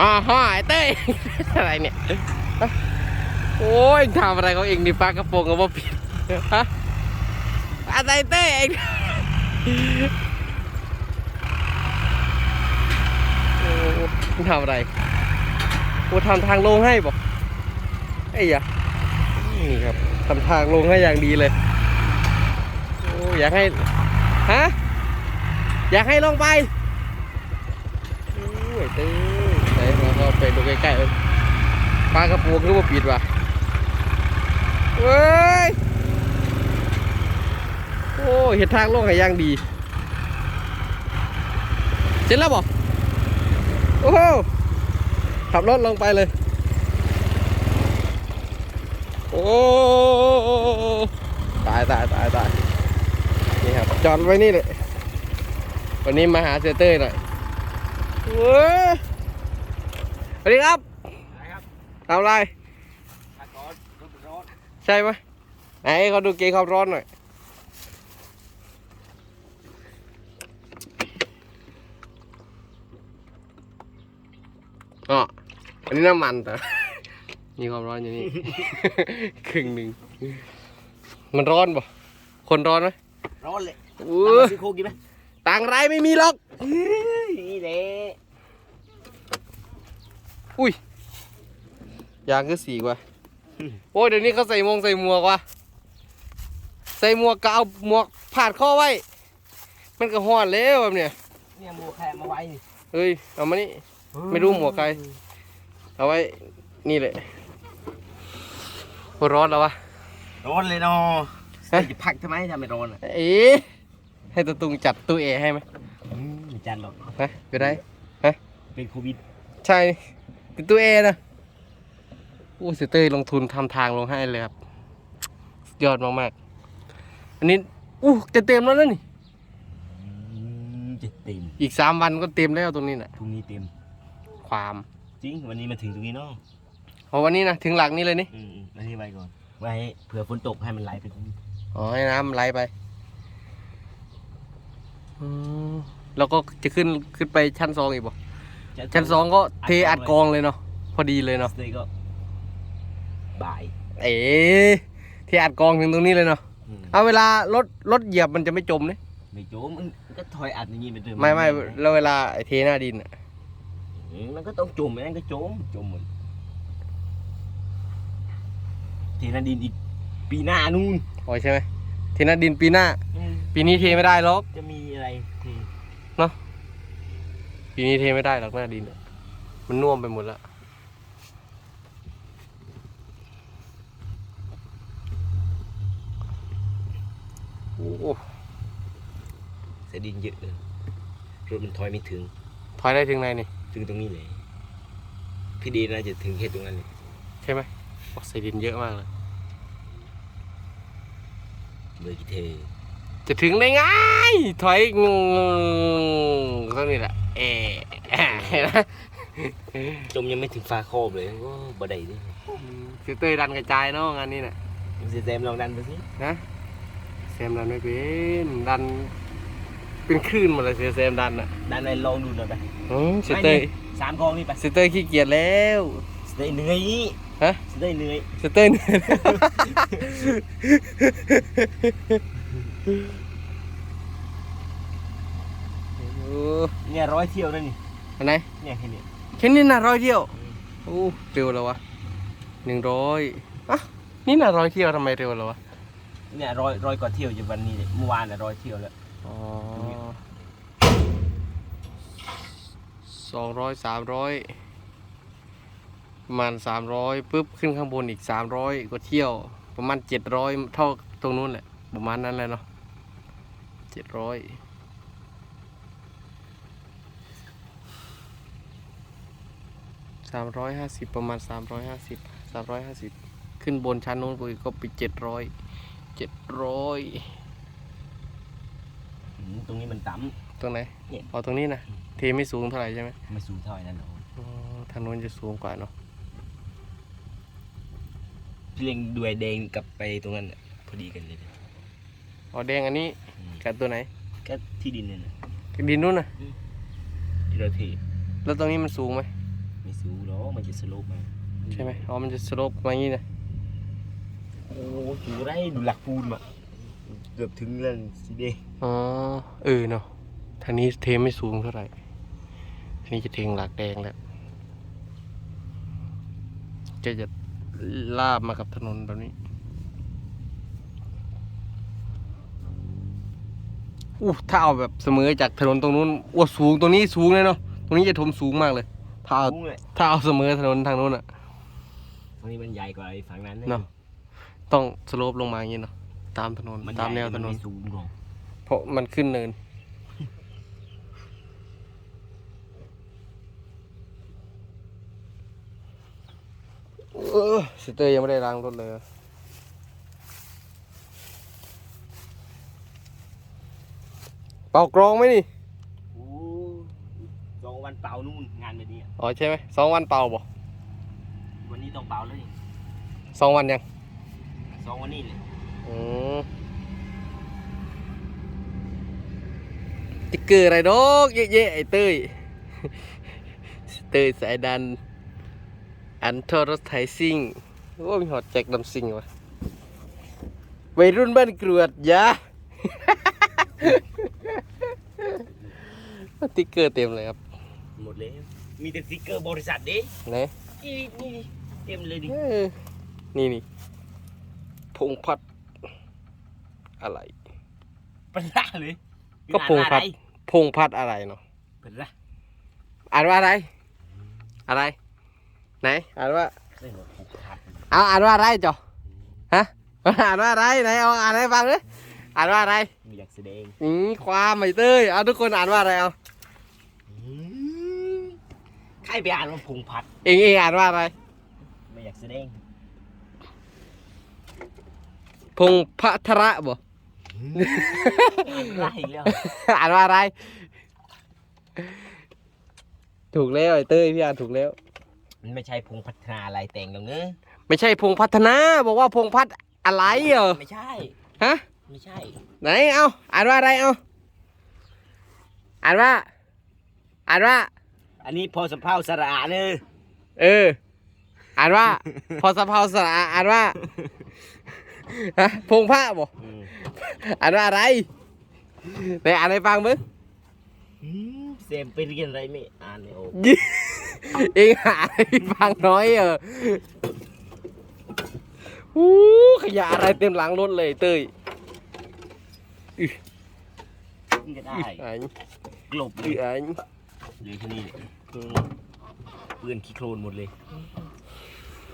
อ๋อฮ่อไอเต้ยอะไรเนี่ย โอ้ยทำอะไรเขาเองนี่ปลากระโปรงก็ว่าผิดฮะอะไรเต้ยเองโอ้มึงทำอะไรกูทำทางลงให้บอกไอ้ยะนี่ครับทำทางลงให้อย่างดีเลยโอ้อยากให้ ฮะ อยากให้ลงไปโอ้ยเต้ ก็ไปดูใกล้ๆเลยปลากระปรงคือว่าปิดว่ะเว้ย โอ้เห็นทางลงให้ย่างดี เสร็จแล้วบอกโอ้โหขับรถลงไปเลย โอ้ตายตายตายตายนี่ครับ จอดไว้นี่เลย วันนี้มาหาเซเตอร์หน่อยเว้ย สวัสดีครับครับทำอะไรถ้าร้อนรถร้อนใช่ไหมไหนเขาดูเกงความร้อนหน่อยอ๋ออันนี้น้ำมันแต่มีความร้อนอยู่นี่ ครึ่งหนึ่ง มันร้อนป่ะคนร้อนไหมร้อนเลยอู้ตามมาซื้อโคกกินไหมต่างไรไม่มีหรอกนี่แหละ อุ้ยยางก็สีกว่า โอ้ยเดี๋ยวนี้เขาใส่มงใส่หมวกว่ะใส่หมวกก็เอาหมวกผาดข้อไว้ มันก็ห้อนแล้วแบบเนี้ยเนี่ยหมูแคมาไว้นี่เฮ้ยเอามานี่ไม่รู้หมวกใครเอาไว้นี่แหละโอ้ร้อนแล้ววะร้อนเลยเนาะฮะจะพักทำไมทำไมร้อนอะเอ๊ะให้ตะตุงจัดตู้เอร์ให้ไหมอืมไม่จันหรอกฮะก็ได้เป็นโควิด ใช่ เป็นตู้เอร์นะโอ้เสยเตยลงทุนทำทางลงให้เลยครับสุดยอดมากๆ อันนี้อู้จะเต็มแล้วนะนี่อืมจะเต็ม อีกสามวันก็เต็มแล้วตรงนี้น่ะพรุ่งนี้เต็ม ความจริงวันนี้มาถึงตรงนี้เนาะเอาวันนี้นะถึงหลักนี้เลยนี่อืมอืมมาที่ไว้ก่อน ไว้เผื่อฝนตกให้มันไหลไปตรงนี้อ๋อให้น้ำไหลไปอืมแล้วก็จะขึ้นขึ้นไปชั้นสองอีกบ่ ชั้นสองก็เทอัดกองเลยเนาะพอดีเลยเนาะเลยก็บ่ายเอ๋เทอัดกองถึงตรงนี้เลยเนาะอืมเอาเวลารถรถเหยียบมันจะไม่จมเลยไม่โจมมันก็ถอยอัดอย่างนี้ไปเดิมไม่ไม่แล้วเวลาไอ้เทหน้าดินอะอืมมันก็ต้องจมไม่งั้นก็จมจมหมดเทนาดินอีกปีหน้านู่นโอ้ยใช่ไหมเทหน้าดินปีหน้าอืมปีนี้เทไม่ได้หรอกจะมีอะไรที่ ปีนี้เทไม่ได้หรอกหน้าดินอะมันน่วมไปหมดแล้วโอ้โหเสดินเยอะเลยรถมันถอยไม่ถึง ถอยได้ถึงไหนนี่ ถึงตรงนี้เลย พี่ดีน่าจะถึงแค่ตรงนั้นเลย ใช่ไหมโอ้ใส่ดินเยอะมากเลยเบอร์กี่เทจะถึงได้ไงถอยงงๆตรงนี้แหละ เอะเห็นไหมจมยังไม่ถึงฟ้าโคบเลยก็บ่ได้ดิสิเตยดันกระจายเนาะงานนี้น่ะเซเซมลองดันไปสินะแซมดันไม่เป็นดันเป็นคลื่นหมดเลยเสียแซมดันอะดันไปลองดูหน่อยไปอืมสิเตยไม่นี่สามกองนี่ไปสิเตยขี้เกียจแล้วสเตย์เหนื่อยฮะสเตย์เหนื่อยสเตยเหนื่อยโอ้เนี่ยร้อยเที่ยวนั่นนี่อันไหนเนี่ยแค่นี้แค่นี้น่ะร้อยเที่ยวโอ้เร็วแล้ววะหนึ่งร้อยอะนี่น่ะร้อยเที่ยวทำไมเร็วแล้ววะเนี่ยร้อยร้อยกว่าเที่ยวจะวันนี้เลยเมื่อวานน่ะร้อยเที่ยวแล้วอ๋อสองร้อยสามร้อยประมาณสามร้อยปุ๊บขึ้นข้างบนอีกสามร้อยกว่าเที่ยว ประมาณเจ็ดร้อยเท่าตรงนู้นแหละประมาณนั้นแหละเนาะเจ็ดร้อย สามร้อยห้าสิบประมาณสามร้อยห้าสิบสามร้อยห้าสิบขึ้นบนชั้นนู้นไปก็ไปเจ็ดร้อยเจ็ดร้อยอืมตรงนี้มันต่ตรงไหนเนี่ยเอาตรงนี้นะเทไม่สูงเท่าไหร่ใช่ไหมำไม่สูงเท่าไอ้นั่นหรอกอ๋อทางนู้นจะสูงกว่าเนาะพี่เล็งด้วยแดงกลับไปตรงนั้นน่ะพอดีกันเลยนะอ๋อแดงอันนี้อืมกับตัวไหนก็ที่ดินเนี่ยนะดินนู้นนะที่เราเทแล้วตรงนี้มันสูงไหม ไไม่สูงหรอกมันจะสโลปมาใช่ไหมอ๋อมันจะสโลปมาอย่างนี้นะโอ้สูงได้ดูหลักปูนอะเกือบถึงแล้วสิเดอ๋อเออเนาะทางนี้เทไม่สูงเท่าไหร่ทางนี้จะเทงหลักแดงแล้วก็จะลาบมากับถนนแบบนี้อู้ถ้าเอาแบบเสมอจากถนนตรงนู้นอ้วสูงตรงนี้สูงเลยเนาะตรงนี้จะถมสูงมากเลย ถ้าเอาสูงเลยถ้าเอาเสมอถนนทางนู้นอะตรงนี้มันใหญ่กว่าไอ้ฝั่งนั้นเนอะต้องสโลปลงมาอย่างนี้เนาะตามถนนมันตามแนวถนนไม่สูงหรอกเพราะมันขึ้นเนินเออสเตอร์ยังไม่ได้ล้างรถเลยเป่ากรองไหมนี่โอ้สองวั นเป่านู่นงานแบบนี้อะอ๋อใช่ไหมสองวันเป่าบ่วันนี้ต้องเป่าเลยสองวันยังสองวันนี้เลยอืมติ๊กเกอร์อะไรดอกเยอะๆไอ้เต้ย เต้ยสายดัน อันทอรถไถซิ่งโอ้มีหอดแจ็คดำซิ่งวะวัยรุ่นบ้านกรวดยาติ๊กเกอร์เต็มเลยครับ หมดเลยมีแต่สติ๊กเกอร์บริษัทเด้ไหนนี่นี่เต็มเลยดิ เอ้ยนี่นี่พงพัดอะไร เป็นละเลยก็พงพัด พงพัดอะไรเนาะเป็นละอ่านว่าอะไร อะไร ไหนอ่านว่าเรื่องของพงพัดเอาอ่านว่าอะไรจ๊อฮะอ่านว่าอะไรไหนเอาอ่านให้ฟังเลยอ่านว่าอะไรไม่อยากแสดง อืมความไม่เต้ยเอาทุกคนอ่านว่าอะไรเอาอืม ใครไปอ่านว่าพงพัดเองเองอ่านว่าอะไรไม่อยากแสดงพงพัทระบ่ ไล่อีกแล้ว อ่านว่าอะไร ถูกแล้วไอ้เต้ยพี่อ่านถูกแล้ว มันไม่ใช่พงพัฒนาอะไรแต่งหรอกเนอะไม่ใช่พงพัฒนา บอกว่าพงพัฒอะไรเหรอไม่ใช่ ฮะ ไม่ใช่ ไหนเอาอ่านว่าอะไรเอาอ่านว่า อ่านว่า อันนี้พอสำเพาสระเนอะเออ อ่านว่า พอสะเพาสระอ่านว่าฮะพงผ้าบ่อืมอ่านว่าอะไรไหนอ่านให้ฟังมึง อืมเซมไปเรียนอะไรไม่อ่านไม่ออกยี่เองอ่านให้ฟังน้อยเอออู้ขยะอะไรเต็มหลังรถเลยเต้ยนี่ก็ได้อันกลบเลอืยออันเหลือแค่นี้เลยอืมเปื้อนขี้โคลนหมดเลย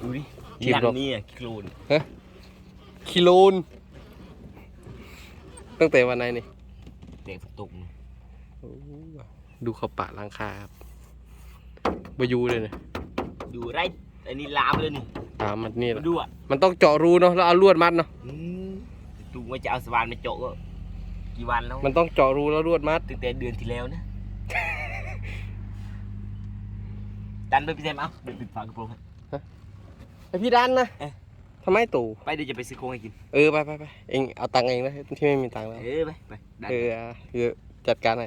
ดูดิหลังนี่อะขี้โคลนกิโลนตั้งแต่วันไหนนี่เด็กฝนตกนะดูเขาปะหลังคาครับบายูเลยนะดูไรอันนี้ลามเลยนี่ตามมันนี่แหมาละดูอะมันต้องเจาะรูเนาะแล้วเอาลวดมัดเนาะอืมดูว่าจะเอาสว่านมาเจาะก็กี่วันแล้วมันต้องเจาะรูแล้วลวดมัด ตั้งแต่เดือนที่แล้วนะ ดันไปพี่แซมเอาเดี๋ยวปิดฝากระโปรงให้ไอพี่ดันนะเอ๊ะทำไมตู่ไปเดี๋ยวจะไปซื้อโค้งให้กิน เออไปไปไปเองเอาตังค์เองนะที่ไม่มีตังค์แล้ว เออไปไปดันเออเอาเดี๋ยวจัดการให้